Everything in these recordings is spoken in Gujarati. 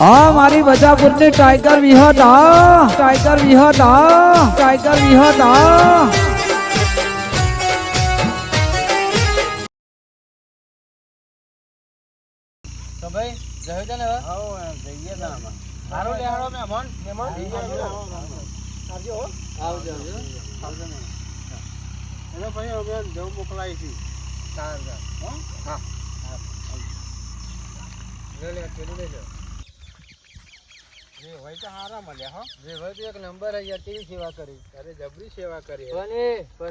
હા મારી બજાપુરની ટાઈગર વિહત હા. ટાઈગર વિહત હા. ટાઈગર વિહત હા. તો ભાઈ જયો છે ને હવે? હારો લે હારો મહેમાન મહેમાન. આવજો. આવજો એને ભાઈ અમે જવું મોકલાય છે. સારું સારું હા. લે લે પેલું લઈ લો. જે હોય તો હારા મળ્યા હો. જે ભાઈ તું એક નંબર યાર કેવી સેવા કરી? અરે જબરી સેવા કરી પણ એ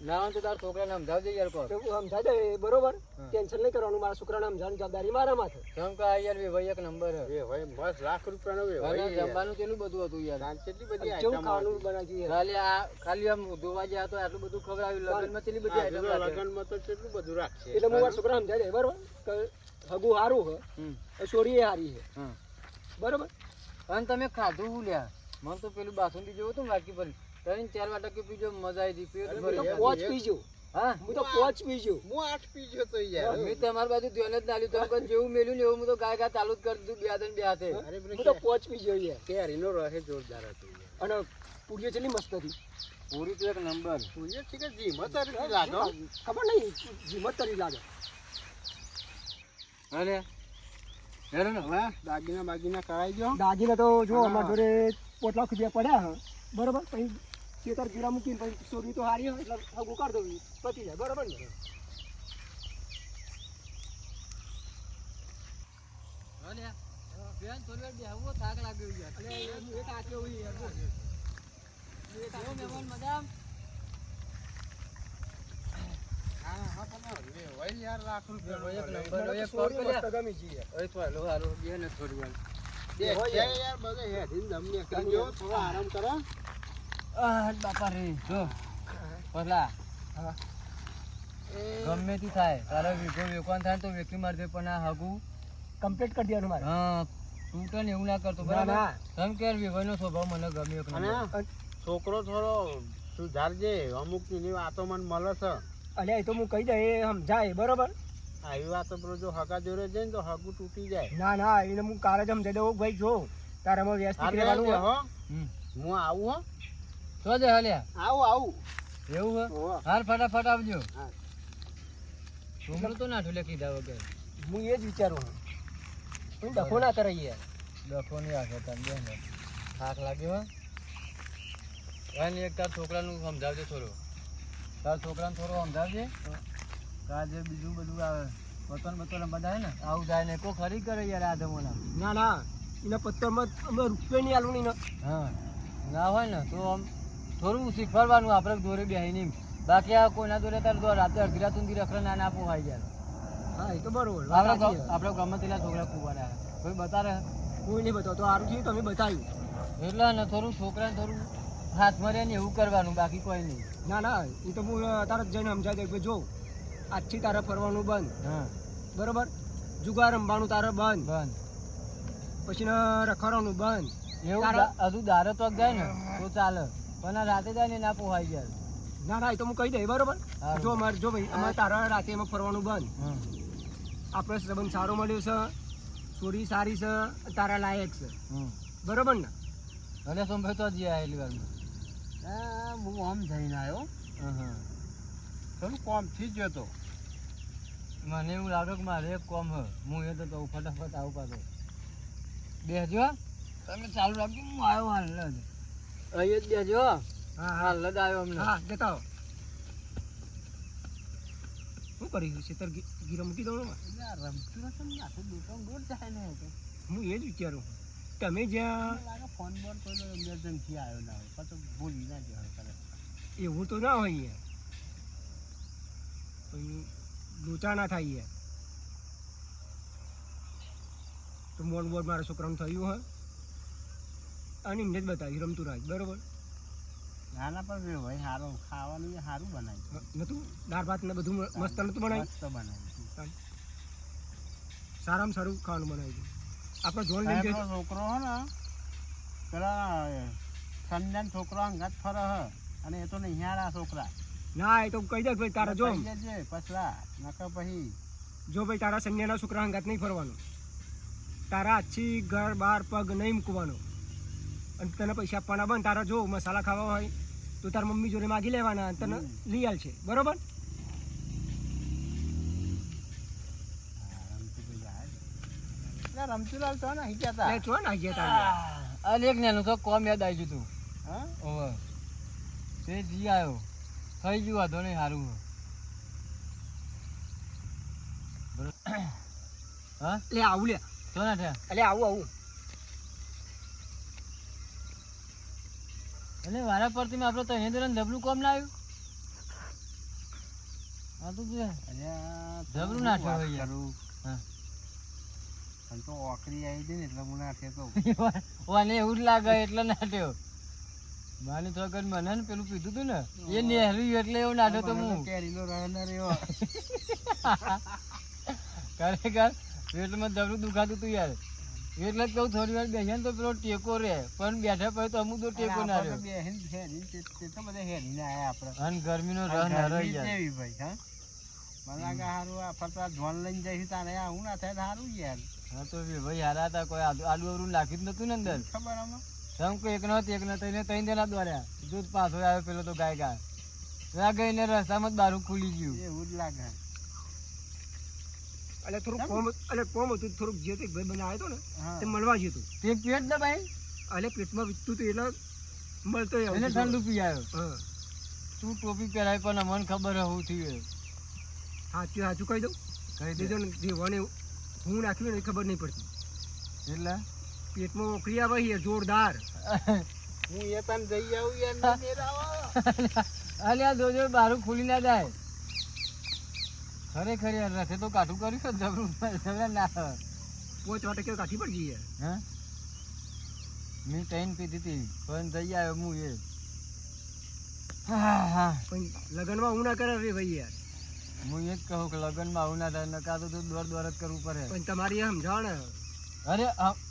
ના તો તારા છોકરાને સમજાવજે યાર કોણ. સમજાય દે બરોબર? ટેન્શન નહીં કરવાનું મારા છોકરાને સમજાવવાની જવાબદારી મારા માથે. કેમ કે આ યાર ભાઈ એક નંબર હે ભાઈ લાખ રૂપિયાનો જમવાનું તેનું બધું હતું યાર? કેટલી બધી આઈટમ ખાવાનું બનાવી ખાલી આ ખાલી આમ ધોવા ગયા તો આટલું બધું ખવડાવ્યું લગ્નમાં કેટલી બધી આઈટમ લગનમાં તો કેટલું બધું રાખશે એટલે હું મારા છોકરાને સમજાય બરોબર? કે હગું સારું હે. હમ. એ સોરી છે બરોબર? અને તમે ખાધું હું લ્યા? મને તો પેલું બાસુંદી જેવું હતું વાટકી પર ત્રણ ચાર વાટકી પીજો મજા આવી હતી પેટ તો ભરી. પોચ પીજો. હા? હું તો પોચ પીજો. હું આઠ પીજો તો યાર. મેં તમારી બાજુ ધ્યાન જ ના લીધું તો જેવું મેલ્યું ને એવું હું તો ગાય ગાય ચાલુ જ કરી દીધું બે હાથે બે હાથે. હું તો પોચ પીજો યાર. કેરીનો રહે જોરદાર હતો અને પૂરીઓ કેટલી મસ્ત હતી. પૂરી તો એક નંબર. પૂરીઓ છે કે જીમત તરી લાગો ખબર નહીં જીમત તરી લાગે. અરે હેરો ને હવે દાગીના બાગીના કરાઈ દો દાગીને તો જો. અમારા જોડે પોટ લાખ રૂપિયા પડ્યા હે. બરોબર પછી ખેતર ગીરા મૂકીને પછી સોરી તો હારી એટલે હગું કરી દઉં પતી જાય બરોબર ને? અરે બેન થોડી વાર બેહવો થાક લાગ્યો યાર. એ- એક આટલો હોય યાર મજામ? હા હા તમે લે હોય યાર લાખ રૂપિયા એક નો નંબર મને એક તો સોરી કોલ કર્યા. મસ્ત ગમી તો થાય તારે વીઘો વેકવાન થાય તો વેકી મારજે પણ આ હગું કમ્પ્લીટ કરી દેવાનું મારે હા. તું તો એવું ના કરતો બરાબર તમ કે વિભાઈનો સ્વભાવ મને ગમ્યો અને છોકરો થોડો સુધારજે અમુક વાતો મને મળે છે અલે એ તો હું કહી દે એ સમજાય બરોબર? આવી વાત તો જો હગા જોડે જાય ને તો હગું તૂટી જાય. ના ના એને હું કાલે જ સમજાઈ દઉં ભાઈ જો તારે અમે વ્યસ્ત રહેવાનું હો. હું આવું હો. તો જે હાલ્યા. આવું આવું. એવું હે. હાલ ફટાફટ આવજો. હા. છોકરો તો ના ઢોલે કીધા વગર. હું એ જ વિચારું હું ડખો ના કરે યાર. ડખો નહીં આખે તને થાક લાગ્યો હા. એક તાર છોકરાનું સમજાવજો થોડું. તાર છોકરાને થોડો સમજાવજે. તાર જે બીજું બધું આવે પતન બતન બધા ને આવું જાય ને કો ખરી કરે યાર આ જમોના ના ના એના પત્તરમાં અમે રૂપિયા નહીં આલું નહીં હા ના હોય ને તો આમ થોડું શીખવાડવાનું આપણે દોરે નહીં બાકી આ કોઈના દોરે તાર તો રાતે અડધી રાત ઊંધી રખડે ના ના પોહાઈ જાય હા એ તો બરોબર આપણે. આપણે ગમે તેલા છોકરા કુવાડા કોઈ બતાવે? કોઈ નહીં બતાવો તો સારું થયું તમે બતાવ્યું. એટલે ને થોડું છોકરાને થોડું હાથમાં રહે ને એવું કરવાનું બાકી કોઈ નહીં. ના ના એ તો હું તારે જઈને સમજાવી દઉં કે જો આજથી તારે ફરવાનું બંધ. હા. બરોબર? જુગાર રમવાનું તારે બંધ. બંધ. પછી રખડવાનું બંધ. એવું હજુ દારો તો જાય ને તો ચાલે. પણ રાતે જાય ને ના પોહાઈ જાય. ના ના એ તો હું કહી દઈ બરોબર? જો અમારે જો ભાઈ અમારે તારા રાતે એમાં ફરવાનું બંધ. આપણે સંબંધ સારો મળ્યો છે છોરી સારી છે તારા લાયક છે. બરોબર ને? ભલે સંભાઈ તો જ આવેલી વારમાં હા આમ જઈને આવ્યો. થોડું કોમથી જ તો. મને એવું લાગે કે મારે એક કોમ હ. હું એ તો ફટાફટ આવું પાછો. બેસજો તમે ચાલુ રાખજો હું આવ્યો હાલ જ. અહીં જ બેસજો હા હાલ જ આવ્યો અમને. હા જતા શું કરી શેતર ગીરો મૂકી દઉં? રમતું નથી આખું દુકાન દૂર જાય ને. હું એ જ વિચારું તમે જ્યાં ફોન બોન કોઈ ઇમરજન્સી આવ્યો ના હોય. પછી બોલી ના કદાચ એવું તો ના હોય પછી લોચા ના થાય. તો મોન બોર્ડ મારા છોકરાનું થયું હોય. અને એમને જ બતાવી રમતું રાજ બરોબર? નાના પણ ભાઈ સારું ખાવાનું સારું બનાવ્યું નતું? દાળ ભાત ને બધું મસ્ત નતું બનાવ્યું. સારામાં સારું ખાવાનું બનાવ્યું. આપણે જોન લઈ જઈએ છોકરો હો ને પેલા સંજન છોકરો અંગાત ફર અને એ તો નિહાળા છોકરા. ના એ તો કહી દે ભાઈ તારા જો. પછલા નકર પછી. જો ભાઈ તારા સન્યાના છોકરા હંગાત નહીં ફરવાનું. તારા આછી ઘર બાર પગ નહીં મૂકવાનો. અને તને પૈસા આપવાના બંધ તારા જો મસાલા ખાવા હોય તો તારા મમ્મી જોડે માગી લેવાના અને તને લઈ આલ છે. બરોબર? રમતુલાલ તો ના કહેતા તા. ચો ના ગયા તા અરે એક નેનું તો કોમ યાદ આવી જતું હા? ઓવે. તે જી આવ્યો થઈ ગયું વાંધો નહીં સારું હા? લે આવું લે. તો ના થયા એટલે આવું આવું. એટલે મારા પરથી મેં આપણે તો એને દોરન ધબલું કોમ ના આવ્યું? હા તો ધબલું ના થયો યાર. હા. તો ઓકરી આવી હતી ને એટલે હું નાખે તો વાને એવું જ લાગે એટલે નાટ્યો માની તો અગર મને ને પેલું પીધું તું ને એ નેહર્યું એટલે એવું નાટ્યો તો હું. કેરીનો રહેનાર એવો ખરેખર પેટમાં દબરું દુખાતું તું યાર. એટલે જ કહું થોડી વાર બેસીને તો પેલો ટેકો રે પણ બેઠા પછી તો અમુક તો ટેકો ના રહ્યો. તે- તે બધા હેરીને આયા આપણે. અને ગરમીનો રહ ના રહી જાય ભાઈ હા? મને લાગે સારું આ ફરતા ધોન લઈને જઈશું તારે આવું ના થાય હારું યાર. હા તો ભાઈ હારા હતા કોઈ આલુ આલુ નાખ્યું જ નતું ને અંદર. ખબર આમાં? સમ એક નો એક નો તઈને તઈને દેના દોર્યા દૂધ પાછો આવ્યો પેલો તો ગાય ગાય. ત્યાં ગઈને રસ્તામાં જ બારું ખુલી ગયું. એવું જ લાગે. એટલે થોડુંક કોમ એટલે કોમ હતું થોડુંક જે તે ભાઈ બનાવ્યો હતો ને તે મળવા જતું તે પેટ ને ભાઈ? એટલે પેટમાં વીતતું હતું એટલે મળતો એને ઠંડુ પી આવ્યો તું ટોપી પહેરાય પણ મને ખબર હું થયું સાચું સાચું કહી દઉં. કહી દેજો ને જે વને હું નાખ્યું ને ખબર નહીં પડતી. એટલે? પેટમાં ઓકરી આવે છે જોરદાર. હું એ તને જઈ આવું યાર અલ્યા જોજો બારું ખુલી ના જાય. ખરેખર યાર રથે તો કાઠું કર્યું છે જબરું. જબરા ના પોચ વાટે કેવું કાઠી પડી જઈએ હે? મેં ટ્રેન પીધી હતી પણ જઈ આવ્યો હું એ. હા હા. પણ લગ્નમાં હું ના કરે રે ભાઈ યાર. હું એ જ કહું કે લગ્નમાં આવું ના થાય નકા તો તું દોડ દોડ જ કરવું પડે. પણ તમારી એમ જાણ અરે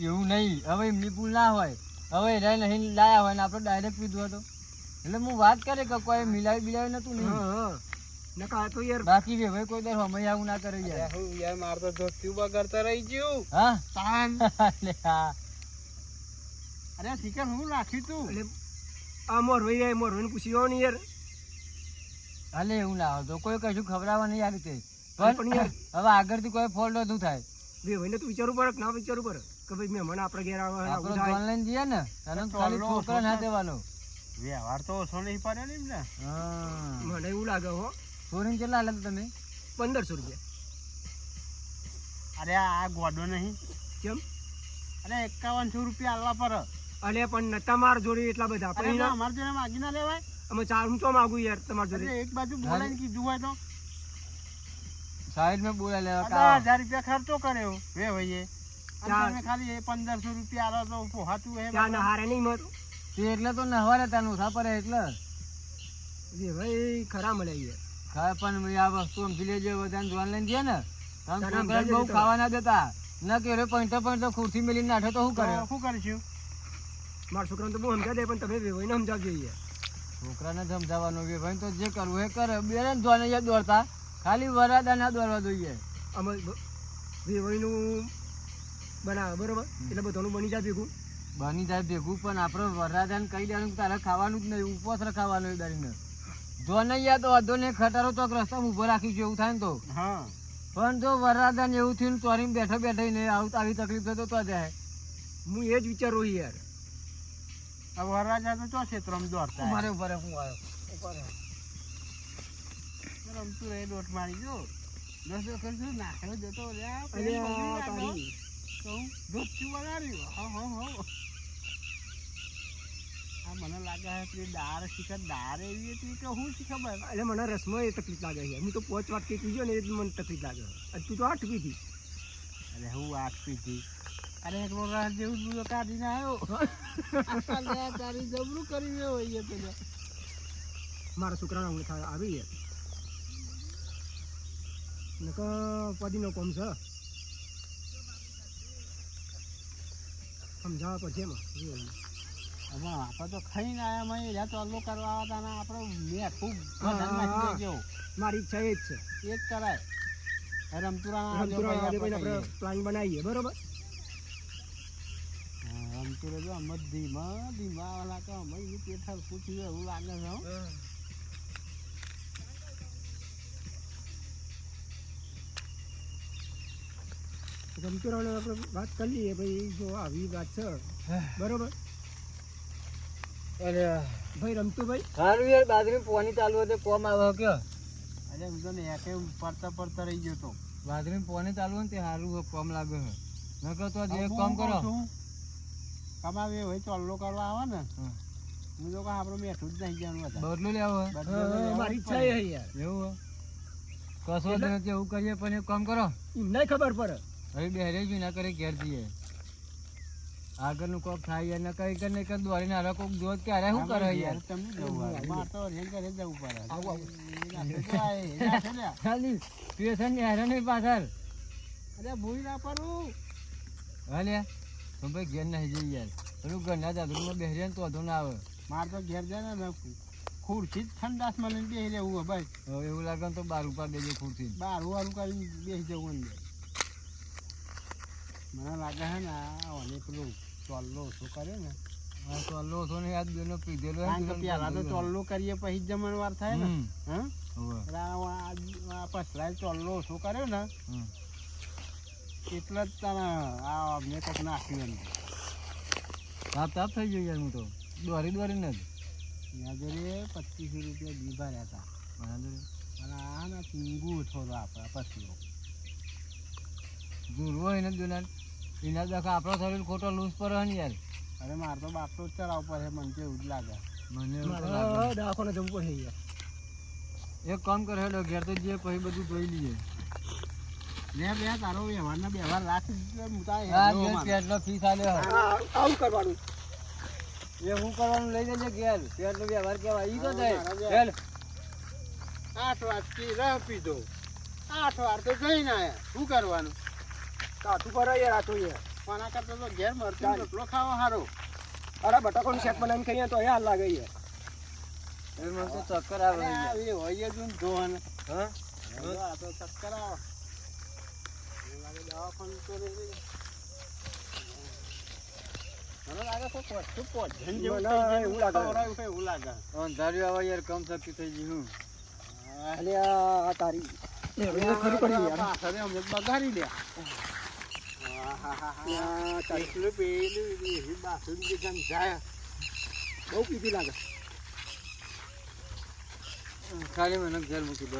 એવું નહીં. હવે મીપુલ ના હોય. હવે એને નહીં લાયા હોય ને આપણે ડાયરેક્ટ પીધું હતું એટલે હું વાત કરે કે કોઈ મિલાવી બિલાવી નતું નહીં. હા હા. નકા તો યાર બાકી રે ભાઈ કોઈ દર હમણાં આવું ના કરે યાર હું યાર મારે તો ધોતિયું બગડતા રહી ગયું. હા? તાન અરે ઠીક હું નાખ્યું તું. એટલે આ મોર ભાઈ જાય મોર ભાઈને પૂછી આવો ને યાર. હાલે એવું ના તો કોઈ કશું ખબરાવા નહીં આવી રીતે પણ હવે આગળથી કોઈ ફોલ્ટ નતું થાય. બે ભાઈને તું વિચારવું પડે ના વિચારવું પડે? કે ભાઈ મહેમાન આપણે ઘેર આવે આપણે ઓનલાઈન જઈએ ને તને ખાલી છોકરા ના દેવાનો. વ્યવહાર તો ઓછો નહીં પડે ને એમને. મને એવું લાગે હો. છોરીને કેટલા હાલે તમે? પંદરસો રૂપિયા. અરે આ આ ગોડો નહીં. કેમ? અરે એકાવનસો રૂપિયા આલવા પર અરે પણ નતા માર જોડે એટલા બધા. અમારે જોડે માગી ના લેવાય. અમે ચાર હું ચો માગું યાર તમારી જોડે? એક બાજુ બોલાઈને કીધું હોય તો. સાઈડમાં બોલા લેવા કા હજાર રૂપિયા ખર્ચો કર્યો. વે ભાઈએ ચાર. તમે ખાલી એ પંદરસો રૂપિયા આલો તો પોહાતું હે ત્યાં ના હારે નહીં મત તે એટલે તો નહવારે રહેતા ઉઠા પડે એટલે. એ ભાઈ ખરા મળે છે ખાય પણ ભાઈ આ વસ્તુ સમજી લેજો બધાને જોવા લઈને જઈએ ને. સમજાવી બહુ ખાવા ના દેતા. ના કે રે પૈંઠો પૈંઠો ખુરશી મેલીને નાઠો તો શું કરે શું કરીશું? મારા છોકરાને તો બહુ સમજા દે પણ તમે બે ભાઈને સમજાવજો યાર. છોકરાને સમજાવવાનું કે ભાઈ તો જે કરવું એ કરે. બે ધોને જે દોડતા. ખાલી વરાદા ના દોડવા જોઈએ. અમે બ- બનાવે બરોબર? એટલે બધાનું બની જાય ભેગું? બની જાય ભેગું પણ આપણે વરરાજાને કહી દેવાનું તારે ખાવાનું જ નહીં ઉપવાસ રખાવાનું એ દાડીને જો નહીં તો અધો ને ખટારો તો રસ્તામાં ઊભો છે એવું થાય ને તો. હા. પણ જો વરરાદાને એવું થયું ચોરીને બેઠો બેઠો ને આવું આવી તકલીફ થતો તો જાય. હું એ જ વિચારું યાર. હવે વરરાજા તો ચો ક્ષેત્રમાં દોડતા ઊભા ઊભા હું આવ્યો. રમતું રહે. દોટ મારી જો. દસ વખત શું નાખ્યો જતો અને પેલી આ હા હા હું ધોતિયું બગાડ્યું હો હો હો. આ મને લાગે છે કે દાળ શીખર દાળ એવી હતી કે હું શી ખબર એટલે મને રસમાં એ તકલીફ લાગે છે. હું તો પોચ વાત કઈ પીજો ને એ મને તકલીફ લાગે તું તો આઠ પીધી. અરે હું આઠ પીધી. અરે એક રોરા જેવું દૂધ કાઢીને આવ્યો. તારી જબરું કરી રહ્યો હોય તો લે. મારા છોકરાના હું થાય આવી નક પદીનો કોમ છે. સમજાવવા પછી એમાં. હવે આપણે તો ખાઈને આવ્યા માં એના ચોલ્લો કરવા આવતા ને આપણે મેં ખૂબ મારી ઈચ્છા એ જ છે. એ જ કરાય. રમતુરા પ્લાન બનાવીએ બરોબર? રમતો જો આમ ધીમા ધીમા વાલા તો અમે એનું હરખું થયું એવું લાગે છે હો. રમતુરાને આપણે વાત કરીએ ભાઈ જો આવી વાત છે. બરોબર? અરે ભાઈ રમતુભાઈ સારું યાર બાજરી પોની ચાલુ હતી કોમ આવે કે? અરે હું તો ને એકે પડતા પડતા રહી ગયો તો. બાજરી પોની ચાલુ હોય ને તે સારું કોમ લાગે છે. નકર તો જે કામ કરો. કમાવે હોય ચોલ્લો કરવા આવે ને હું. તો કહું મેઠું જ નહીં જવાનું હતા બદલો લેવો હે? તો હા, મારી ઈચ્છા એ યાર. એવું કશો નથી એવું કરીએ પણ એક કામ કરો. એમને ખબર પડે. હવે બેરે જ ના કરે ઘેર જઈએ. આગળનું કોક થાય યાર નકર એક ને એક જ દોડીને કોક જોત ક્યારે શું કરે યાર. તમે જવું મારે તો રેલ કરે જવું પડે. આવું, એ નાખે એ નાખે ને. ખાલી ટ્યુશનની હારે પાછળ. અરે ભૂલ ના પડું હાલે તો ભાઈ ઘેર નહીં જઈ યાર. પેલું ઘરના દાદરમાં બેહરીએ ને તો વધુ ના આવે. મારે તો ઘેર જાય ને ખુરશી જ ઠંડાસ લઈને બેસી રહેવું હોય ભાઈ. હવે એવું લાગે તો બાર ઉપર દેજો ખુરશી. બાર વાળું કરીને બેસી જવું અંદર મને લાગે છે ને આ ઓને પેલું ચોલ્લો ઓછો કર્યો ને. હા ચોલ્લો ઓછો ને યાદ બેનો પીધેલો હે પહેલા તો ચોલ્લો કરીએ પછી જ જમણવાર થાય ને. હા? પછલાએ ચોલ્લો ઓછો કર્યો ને. એટલે જ તને આ મેં કંઈક નાખ્યું એમ. તાપ તાપ થઈ ગયો યાર હું તો. દોરી દોરીને જ. ત્યાં જોડે પચીસો રૂપિયા દીભા રહ્યા હતા. બરાબર. અને આ ને ટીંગું થોડો આપણા પછલો જોરવો હોય ને જોનાર એના દખા આપણો શરીર ખોટો લૂઝ પર હે ને યાર. અરે મારે તો બાટલો જ ચડાવ પડે મને તો એવું જ લાગે. મને લાગે. જવું પડે યાર. એક કામ કરે હેડો ઘેર તો જે પછી બધું જોઈ લઈએ. લે બે તારો વ્યવહારના વ્યવહાર રાખ હું તારે આ હેડો જે મારે. પેટનો ફીસ આલ્યો આવું કરવાનું. એ શું કરવાનું લઈ જજે ઘેર પેટનો વ્યવહાર કેવાય ઈ તો થાય. મારા બે- હેલ. આઠ રહ પીધો. આઠ વાર તો જઈને આયા. શું કરવાનું? કાઠું કરો યાર આ તો યાર. કોના કરતા તો ઘેર મરતું રોટલો ખાવા સારો અરે બટાકોનું શાક બનાવીને ખાઈએ તો યાર લાગે યાર. એ મને તો ચક્કર આવે. એ હોય જ ને હા? આ તો ચક્કર આવે. બગાડી દે. બહુ પીધી લાગે. ખાલી મને ઘેર મૂકી દો.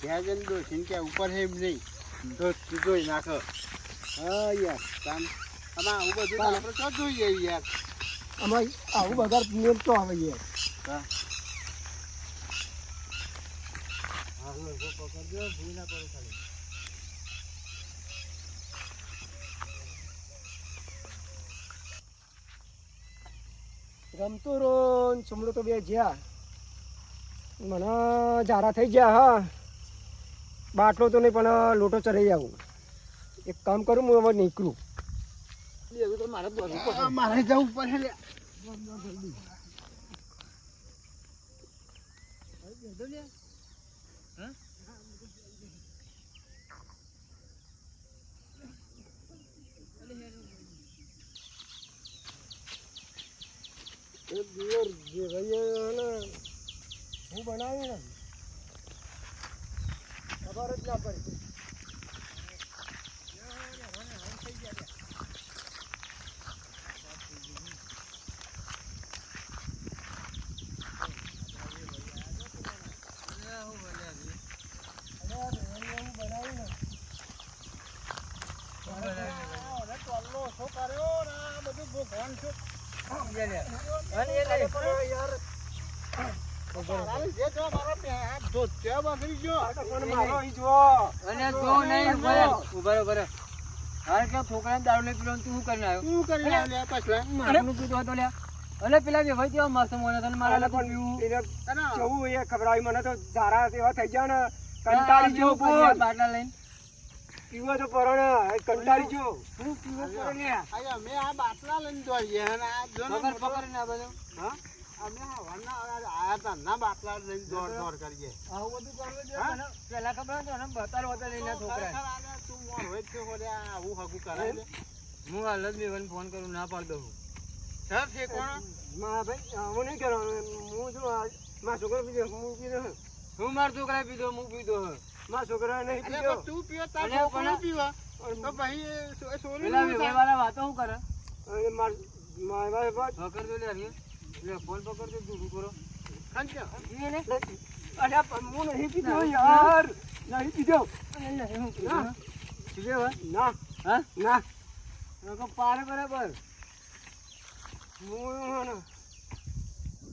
ત્યાં જઈને ડોસીને કે ઉપર છે એમ નહીં. તો તું જોઈ નાખો. હા યાર તાન આમાં આવું બધું આપણે તો જોઈએ યાર. આમાં આવું બધા નિયમ તો આવે યાર. હા. હા હું પકડજો ભૂલ ના પડે ખાલી. રમતો રો ચમડો તો બે જ્યાં. મને જારા થઈ ગયા હા. બાટલો તો નહીં પણ લોટો ચડાઈ જાઉં એક કામ કરું હું હવે નીકળું. મારે જવું પડે લે. એક જે ને હું બનાવ્યું ને ખબર જ ના પડી જે જો મારો પે હાથ ધોત્યો બગડી ગયો પણ મારો અહીં જુઓ અને જો નહીં ઊભા રહે, ઊભા રહે, ઊભા રહે. હાલ કે છોકરાને દારૂ નહીં પીવાનો તું શું આવ્યો કરી પીધો હતો લ્યા અને પેલા વેવાઈ કેવા મસ્ત મોને તને મારા અને જવું એ ખબર મને તો ધારા એવા થઈ ગયા ને કંટાળી જો બોલ બાટલા લઈને. પીવો તો પરોણે કંટાળી જો હું પીવો પડે આયા મેં આ બાટલા લઈને દોડીએ અને આ જો પકડ પકડ ને આ હા? અમે હવાના આયા તા ના બાટલા લઈને દોડ દોડ કરીએ. આવું બધું કરવું જોઈએ હા? ખબર ને બતાડો હતા લઈને છોકરા તું મોર હોય છે હોલે આવું હગું કરાય છે. હું હાલ જ મેવન ફોન કરું ના પાડ દઉં. સર છે કોણ? મારા ભાઈ હું નહીં કરવાનું. હું શું મા છોકરો પીધો હું પીધો હું મારા છોકરા પીધો હું પીધો મા છોકરા નહીં પીધો. તું પીવો તાર છોકરો પીવા. તો ભાઈ સોરી પેલા વાતો હું કરે? માર માર- મારા બાપ પકડજો લે લે તું કરો? ખંચો. અરે પણ નહીં પીધો યાર. નહીં પીધો ના. પીધે ના. હા? ના. લોકો પાડે બરાબર. હું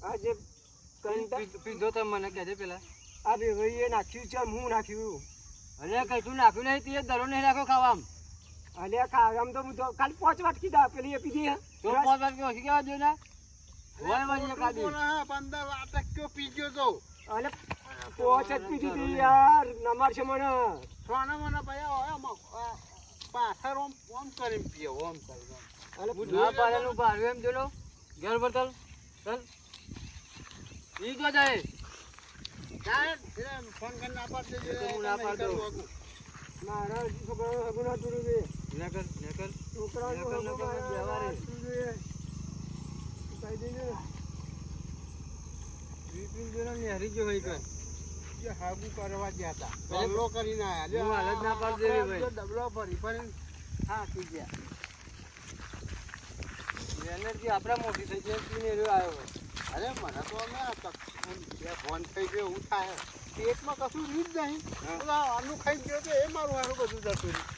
આજે પીધો તો મને કહેજે પેલા. આ બે ભાઈએ નાખ્યું છે હું નાખ્યું. અરે કશું નાખ્યું નહીં તે દરો નહીં નાખ્યો ખાવામાં. અરે ખા આમ તો હું ખાલી પાંચ વાટકી દા પેલી એ પીધી હે. તો પાંચ વાટકી ઓછી કેવા જોઈએ ને. ઘર પર ચાલ ઈ તો જાય. ફોન કરીને ના પાડી દેજો, એ તો હું ના પાડી કરું દઉં. હગું. મારા છોકરાનું હગું ના તૂટવું જોઈએ નેકર નેકર મારા વ્યવહારે. ગયો જે હગું કરવા ગયા હતા. ડબલો કરીને આયા. જો હું ના પાડી દેવી ભાઈ. જો ડબલો ફરી ભરીને થાકી ગયા. એનર્જી આપણા મોટી થઈ જાય પીને રહ્યો આવ્યો અરે મને તો અમે ફોન થઈ ગયો હું થાય પેટમાં કશું રહ્યું જ નહીં આનું ખાઈ ગયો તો એ મારું હારું બધું જતું રહ્યું